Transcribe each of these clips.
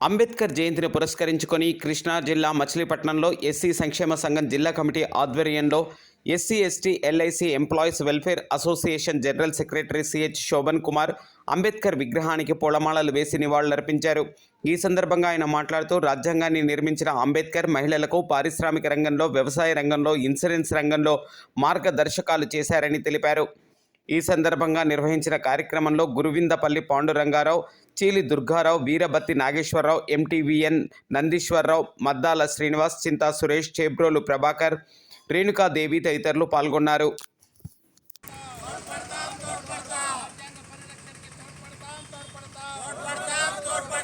అంబేద్కర్ జయంతిని పురస్కరించుకొని కృష్ణా జిల్లా మచిలీపట్నంలో ఎస్సీ సంక్షేమ సంఘం జిల్లా కమిటీ ఆధ్వర్యంలో SC ST LIC employees welfare association general secretary CH Shobhan Kumar Ambedkar విగ్రహానికి పూలమాలలు వేసి నివాళులర్పించారు. ఈ సందర్భంగా ఆయన మాట్లాడుతూ రాజ్యాంగాన్ని నిర్మించిన అంబేద్కర్ మహిళలకు పారిశ్రామిక రంగంలో వ్యవసాయ రంగంలో ఇన్సూరెన్స్ రంగంలో మార్గదర్శకాలు చేశారని తెలిపారు. ఈ సందర్భంగా నిర్వహించిన కార్యక్రమంలో గురువిందపల్లి పాండురంగారావు చీలి దుర్గారావు వీరబత్తి నాగేశ్వరరావు ఎంటీవీఎన్ నందీశ్వరరావు మద్దాల శ్రీనివాస్ చింతా సురేష్ చేబ్రోలు ప్రభాకర్ రేణుకాదేవి తదితరులు పాల్గొన్నారు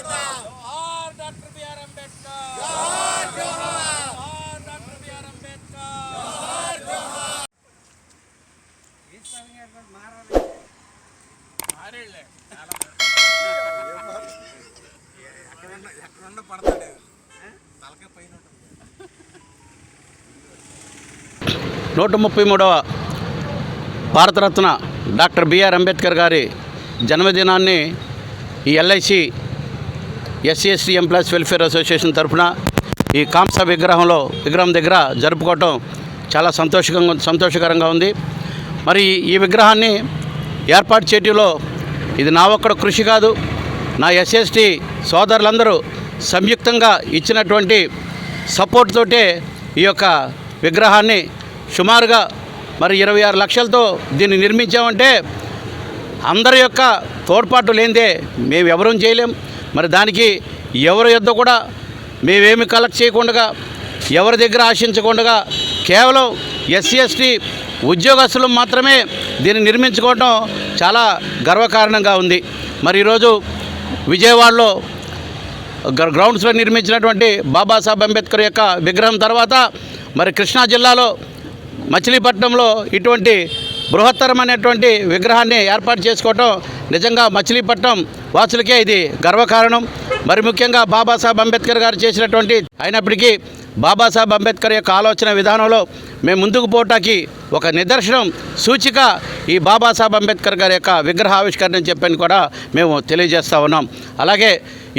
జోహార్ డాక్టర్ బిఆర్ అంబేద్కర్ జోహార్ జోహార్ డాక్టర్ బిఆర్ అంబేద్కర్ మారేళ్ళే పడతాడు. పైన నూట ముప్పై మూడవ భారతరత్న డాక్టర్ బిఆర్ అంబేద్కర్ గారి జన్మదినాన్ని ఈ LIC SC ST employees welfare association తరఫున ఈ కాంస విగ్రహంలో విగ్రహం దగ్గర జరుపుకోవటం చాలా సంతోషంగా సంతోషకరంగా ఉంది. మరి ఈ విగ్రహాన్ని ఏర్పాటు చేయటంలో ఇది నా ఒక్కడ కృషి కాదు. నా ఎస్ఎస్టీ సోదరులందరూ సంయుక్తంగా ఇచ్చినటువంటి సపోర్ట్ తోటే ఈ యొక్క విగ్రహాన్ని సుమారుగా మరి ఇరవై ఆరు లక్షలతో దీన్ని నిర్మించామంటే అందరి యొక్క తోడ్పాటు లేనిదే మేము ఎవరూ చేయలేం. మరి దానికి ఎవరి యొద్ద కూడా మేమేమి కలెక్ట్ చేయకుండా ఎవరి దగ్గర ఆశించకుండా కేవలం ఎస్సీ ఎస్టీ ఉద్యోగస్తులు మాత్రమే దీన్ని నిర్మించుకోవడం చాలా గర్వకారణంగా ఉంది. మరి ఈరోజు విజయవాడలో గ్ర- గ్రౌండ్స్లో నిర్మించినటువంటి బాబాసాహెబ్ అంబేద్కర్ యొక్క విగ్రహం తర్వాత మరి కృష్ణా జిల్లాలో మచిలీపట్నంలో ఇటువంటి బృహత్తరమైనటువంటి విగ్రహాన్ని ఏర్పాటు చేసుకోవటం నిజంగా మచిలీపట్నం వాసులకే ఇది గర్వకారణం. మరి ముఖ్యంగా బాబాసాహెబ్ అంబేద్కర్ గారు చేసినటువంటి అయినప్పటికీ బాబాసాహెబ్ అంబేద్కర్ యొక్క ఆలోచన విధానంలో మేము ముందుకు పోవటానికి ఒక నిదర్శనం సూచిక ఈ బాబాసాహెబ్ అంబేద్కర్ గారి యొక్క విగ్రహ ఆవిష్కరణ అని చెప్పని కూడా మేము తెలియజేస్తూ ఉన్నాం. అలాగే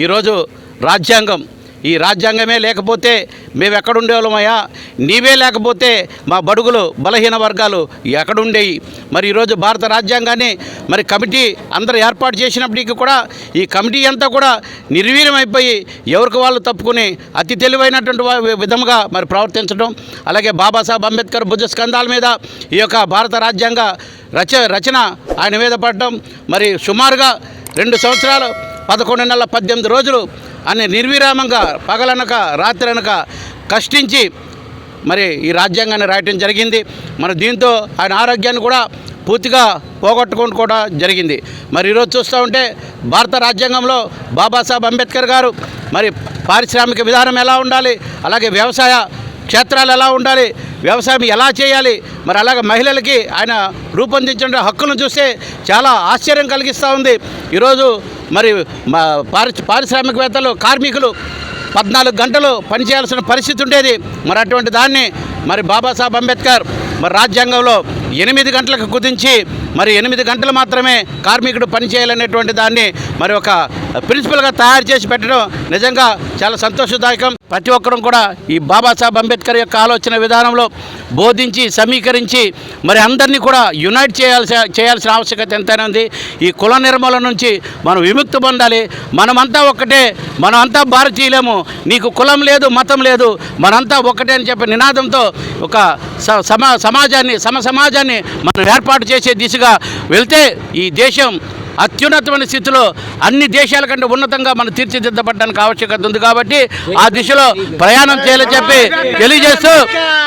ఈరోజు రాజ్యాంగం ఈ రాజ్యాంగమే లేకపోతే మేము ఎక్కడుండేవాళ్ళమయ్యా నీవే లేకపోతే మా బడుగులు బలహీన వర్గాలు ఎక్కడుండేవి మరి ఈరోజు భారత రాజ్యాంగాన్ని మరి కమిటీ అందరూ ఏర్పాటు చేసినప్పటికీ కూడా ఈ కమిటీ అంతా కూడా నిర్వీర్యమైపోయి ఎవరికి వాళ్ళు తప్పుకుని అతి తెలివైనటువంటి విధముగా మరి ప్రవర్తించడం అలాగే బాబాసాహెబ్ అంబేద్కర్ భుజ స్కంధాల మీద ఈ యొక్క భారత రాజ్యాంగ రచ రచన ఆయన మీద పడటం మరి సుమారుగా రెండు సంవత్సరాలు పదకొండు నెలల పద్దెనిమిది రోజులు ఆయన నిర్విరామంగా పగలనక రాత్రి అనక కష్టించి మరి ఈ రాజ్యాంగాన్ని రాయటం జరిగింది. మరి దీంతో ఆయన ఆరోగ్యాన్ని కూడా పూర్తిగా పోగొట్టుకొని కూడా జరిగింది. మరి ఈరోజు చూస్తూ ఉంటే భారత రాజ్యాంగంలో బాబాసాహెబ్ అంబేద్కర్ గారు మరి పారిశ్రామిక విధానం ఎలా ఉండాలి అలాగే వ్యవసాయ క్షేత్రాలు ఎలా ఉండాలి వ్యవసాయం ఎలా చేయాలి మరి అలాగే మహిళలకి ఆయన రూపొందించిన హక్కులను చూస్తే చాలా ఆశ్చర్యం కలిగిస్తూ ఉంది. ఈరోజు మరి మా పారి పారిశ్రామికవేత్తలు కార్మికులు పద్నాలుగు గంటలు పనిచేయాల్సిన పరిస్థితి ఉండేది. మరి అటువంటి దాన్ని మరి బాబాసాహెబ్ అంబేద్కర్ మరి రాజ్యాంగంలో ఎనిమిది గంటలకు కుదించి మరి ఎనిమిది గంటలు మాత్రమే కార్మికుడు పనిచేయాలనేటువంటి దాన్ని మరి ఒక ప్రిన్సిపల్గా తయారు చేసి పెట్టడం నిజంగా చాలా సంతోషదాయకం. ప్రతి ఒక్కరూ కూడా ఈ బాబాసాహెబ్ అంబేద్కర్ యొక్క ఆలోచన విధానంలో బోధించి సమీకరించి మరి అందరినీ కూడా యునైట్ చేయాల్సి చేయాల్సిన ఆవశ్యకత ఎంతైనా ఉంది. ఈ కుల నిర్మూలన నుంచి మనం విముక్తి పొందాలి. మనమంతా ఒక్కటే మనమంతా భారతీయులేము. నీకు కులం లేదు మతం లేదు మనంతా ఒక్కటే అని చెప్పే నినాదంతో ఒక స- సమా సమాజాన్ని సమ సమాజాన్ని మనం ఏర్పాటు చేసే దిశగా వెళ్తే ఈ దేశం అత్యున్నతమైన స్థితిలో అన్ని దేశాల కంటే ఉన్నతంగా మనం తీర్చిదిద్దబడడానికి ఆవశ్యకత ఉంది కాబట్టి ఆ దిశలో ప్రయాణం చేయాలని చెప్పి తెలియజేస్తూ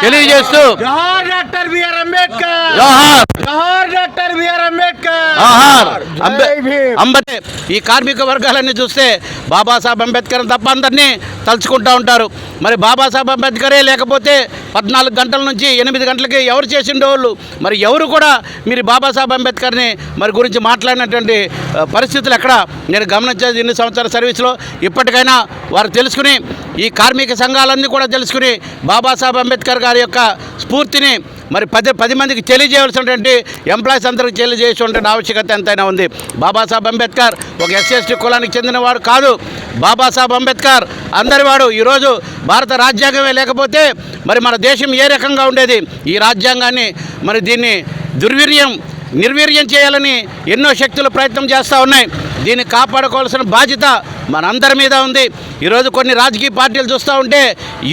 తెలియజేస్తూ బిఆర్ అంబేద్కర్! జోహార్! జోహార్ డాక్టర్ బిఆర్ అంబేద్కర్! ఆహార్ అంబే జై భీమ్. అంబతే ఈ కార్మిక వర్గాలన్నీ చూస్తే బాబాసాహెబ్ అంబేద్కర్ తప్ప అందరినీ తలుచుకుంటూ ఉంటారు. మరి బాబాసాహెబ్ అంబేద్కరే లేకపోతే పద్నాలుగు గంటల నుంచి ఎనిమిది గంటలకి ఎవరు చేసిండేవాళ్ళు మరి ఎవరు కూడా మీరు బాబాసాహెబ్ అంబేద్కర్ని మరి గురించి మాట్లాడినటువంటి పరిస్థితులు ఎక్కడ? నేను గమనించేది ఇన్ని సంవత్సరాల సర్వీస్లో ఇప్పటికైనా వారు తెలుసుకుని ఈ కార్మిక సంఘాలన్నీ కూడా తెలుసుకుని బాబాసాహెబ్ అంబేద్కర్ గారి యొక్క స్ఫూర్తిని మరి పది పది మందికి తెలియజేయాల్సినటువంటి ఎంప్లాయీస్ అందరికి తెలియజేయాల్సినటువంటి ఆవశ్యకత ఎంతైనా ఉంది. బాబాసాహెబ్ అంబేద్కర్ ఒక ఎస్ఎస్టీ కులానికి చెందినవాడు కాదు. బాబాసాహెబ్ అంబేద్కర్ అందరివాడు ఈరోజు భారత రాజ్యాంగమే లేకపోతే మరి మన దేశం ఏ రకంగా ఉండేది? ఈ రాజ్యాంగాన్ని మరి దీన్ని దుర్వీర్యం నిర్వీర్యం చేయాలని ఎన్నో శక్తులు ప్రయత్నం చేస్తూ ఉన్నాయి. దీన్ని కాపాడుకోవాల్సిన బాధ్యత మనందరి మీద ఉంది. ఈరోజు కొన్ని రాజకీయ పార్టీలు చూస్తూ ఉంటే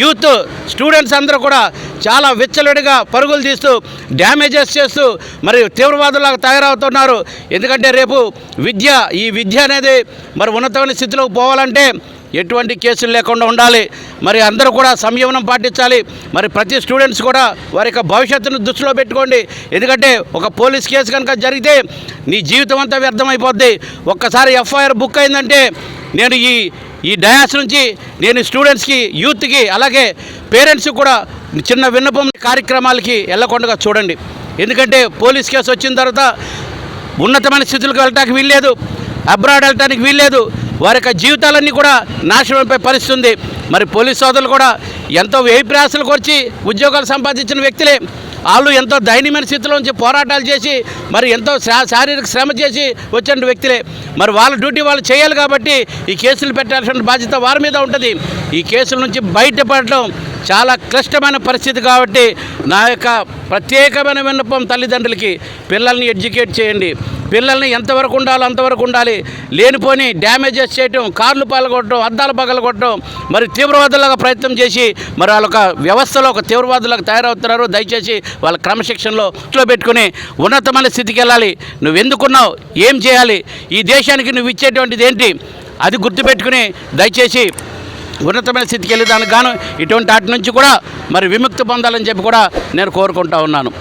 యూత్ స్టూడెంట్స్ అందరూ కూడా చాలా విచ్చలుడిగా పరుగులు తీస్తూ డ్యామేజెస్ చేస్తూ మరి తీవ్రవాదులాగా తయారవుతున్నారు. ఎందుకంటే రేపు విద్య ఈ విద్య అనేది మరి ఉన్నతమైన స్థితిలోకి పోవాలంటే ఎటువంటి కేసులు లేకుండా ఉండాలి. మరి అందరూ కూడా సంయమనం పాటించాలి. మరి ప్రతి స్టూడెంట్స్ కూడా వారి యొక్క భవిష్యత్తును దృష్టిలో పెట్టుకోండి. ఎందుకంటే ఒక పోలీస్ కేసు కనుక జరిగితే నీ జీవితం అంతా వ్యర్థమైపోద్ది. ఒక్కసారి ఎఫ్ఐఆర్ బుక్ అయిందంటే నేను ఈ ఈ డయాస్ నుంచి నేను స్టూడెంట్స్కి యూత్కి అలాగే పేరెంట్స్కి కూడా చిన్న విన్నపం కార్యక్రమాలకి వెళ్ళకుండా చూడండి. ఎందుకంటే పోలీస్ కేసు వచ్చిన తర్వాత ఉన్నతమైన స్థితులకు వెళ్ళటానికి వీల్లేదు. అబ్రాడ్ వెళ్ళటానికి వీల్లేదు. వారి యొక్క జీవితాలన్నీ కూడా నాశనమైపోయే అయిపోయే పరిస్థితి ఉంది. మరి పోలీస్ సోదరులు కూడా ఎంతో వ్యయ ప్రయాసాలకు వచ్చి ఉద్యోగాలు సంపాదించిన వ్యక్తులే. వాళ్ళు ఎంతో దయనీయమైన స్థితిలోంచి పోరాటాలు చేసి మరి ఎంతో శారీరక శ్రమ చేసి వచ్చిన వ్యక్తులే. మరి వాళ్ళ డ్యూటీ వాళ్ళు చేయాలి కాబట్టి ఈ కేసులు పెట్టాల్సిన బాధ్యత వారి మీద ఉంటుంది. ఈ కేసుల నుంచి బయటపడటం చాలా క్లిష్టమైన పరిస్థితి కాబట్టి నా యొక్క ప్రత్యేకమైన విన్నపం తల్లిదండ్రులకి పిల్లల్ని ఎడ్యుకేట్ చేయండి. పిల్లల్ని ఎంతవరకు ఉండాలో అంతవరకు ఉండాలి. లేనిపోని డ్యామేజెస్ చేయటం కార్లు పాల్గొట్టడం అద్దాలు పగలగొట్టడం మరి తీవ్రవాదులుగా ప్రయత్నం చేసి మరి వాళ్ళ ఒక వ్యవస్థలో ఒక తీవ్రవాదులకు తయారవుతున్నారు. దయచేసి వాళ్ళ క్రమశిక్షణలో దృష్టిలో పెట్టుకుని ఉన్నతమైన స్థితికి వెళ్ళాలి. నువ్వు ఎందుకున్నావు ఏం చేయాలి? ఈ దేశానికి నువ్వు ఇచ్చేటువంటిది ఏంటి? అది గుర్తుపెట్టుకుని దయచేసి ఉన్నతమైన స్థితికి వెళ్ళేదానికి గాను ఇటువంటి వాటి నుంచి కూడా మరి విముక్తి పొందాలని చెప్పి కూడా నేను కోరుకుంటా ఉన్నాను.